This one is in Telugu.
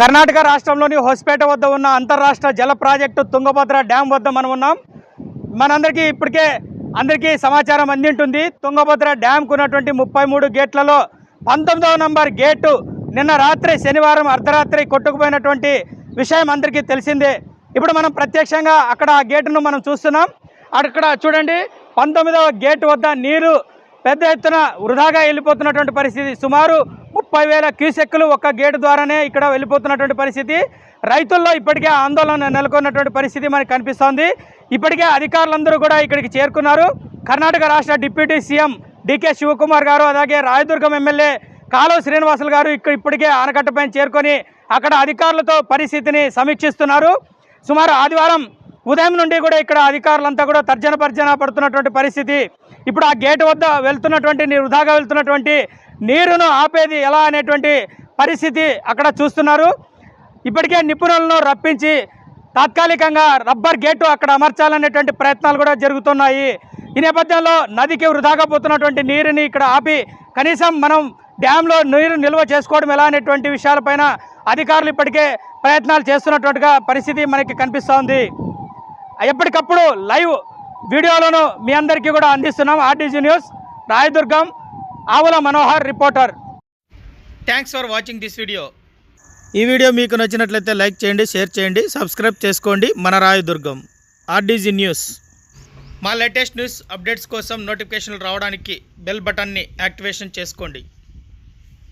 కర్ణాటక రాష్ట్రంలోని హోస్పేట వద్ద ఉన్న అంతర్రాష్ట్ర జల ప్రాజెక్టు తుంగభద్ర డ్యాం వద్ద మనం ఉన్నాం. మనందరికీ ఇప్పటికే అందరికీ సమాచారం అందింటుంది. తుంగభద్ర డ్యామ్కు ఉన్నటువంటి ముప్పై మూడు గేట్లలో పంతొమ్మిదవ నంబర్ గేటు నిన్న రాత్రి శనివారం అర్ధరాత్రి కొట్టుకుపోయినటువంటి విషయం అందరికీ తెలిసిందే. ఇప్పుడు మనం ప్రత్యక్షంగా అక్కడ ఆ గేటును మనం చూస్తున్నాం. అక్కడ చూడండి పంతొమ్మిదవ గేటు వద్ద నీరు పెద్ద ఎత్తున వృధాగా వెళ్ళిపోతున్నటువంటి పరిస్థితి. సుమారు ముప్పై వేల క్యూసెక్కులు ఒక్క గేటు ద్వారానే ఇక్కడ వెళ్ళిపోతున్నటువంటి పరిస్థితి. రైతుల్లో ఇప్పటికే ఆందోళన నెలకొన్నటువంటి పరిస్థితి మనకు కనిపిస్తోంది. ఇప్పటికే అధికారులందరూ కూడా ఇక్కడికి చేరుకున్నారు. కర్ణాటక రాష్ట్ర డిప్యూటీ సీఎం డికే శివకుమార్ గారు అలాగే రాయదుర్గం ఎమ్మెల్యే కాలువ శ్రీనివాసులు గారు ఇక్కడ ఇప్పటికే ఆనకట్టపైన చేరుకొని అక్కడ అధికారులతో పరిస్థితిని సమీక్షిస్తున్నారు. సుమారు ఆదివారం ఉదయం నుండి కూడా ఇక్కడ అధికారులంతా కూడా తర్జన పర్జన పడుతున్నటువంటి పరిస్థితి. ఇప్పుడు ఆ గేటు వద్ద వెళ్తున్నటువంటి నీరు వృధాగా వెళ్తున్నటువంటి నీరును ఆపేది ఎలా అనేటువంటి పరిస్థితి అక్కడ చూస్తున్నారు. ఇప్పటికే నిపుణులను రప్పించి తాత్కాలికంగా రబ్బర్ గేటు అక్కడ అమర్చాలనేటువంటి ప్రయత్నాలు కూడా జరుగుతున్నాయి. ఈ నేపథ్యంలో నదికి వృధాగా పోతున్నటువంటి నీరుని ఇక్కడ ఆపి కనీసం మనం డ్యాంలో నీరు నిల్వ చేసుకోవడం ఎలా అనేటువంటి విషయాలపైన అధికారులు ఇప్పటికే ప్రయత్నాలు చేస్తున్నట్టుగా పరిస్థితి మనకి కనిపిస్తోంది. ఎప్పటికప్పుడు లైవ్ వీడియోలను మీ అందరికీ కూడా అందిస్తున్నాం. RTG news Rayadurgam Avula Manohar reporter. Thanks for watching this video ఈ వీడియో మీకు నచ్చినట్లయితే లైక్ చేయండి షేర్ చేయండి సబ్స్క్రైబ్ చేసుకోండి. మన రాయదుర్గం ఆర్డీజీ న్యూస్. మా లేటెస్ట్ న్యూస్ అప్డేట్స్ కోసం నోటిఫికేషన్లు రావడానికి బెల్ బటన్ని యాక్టివేషన్ చేసుకోండి.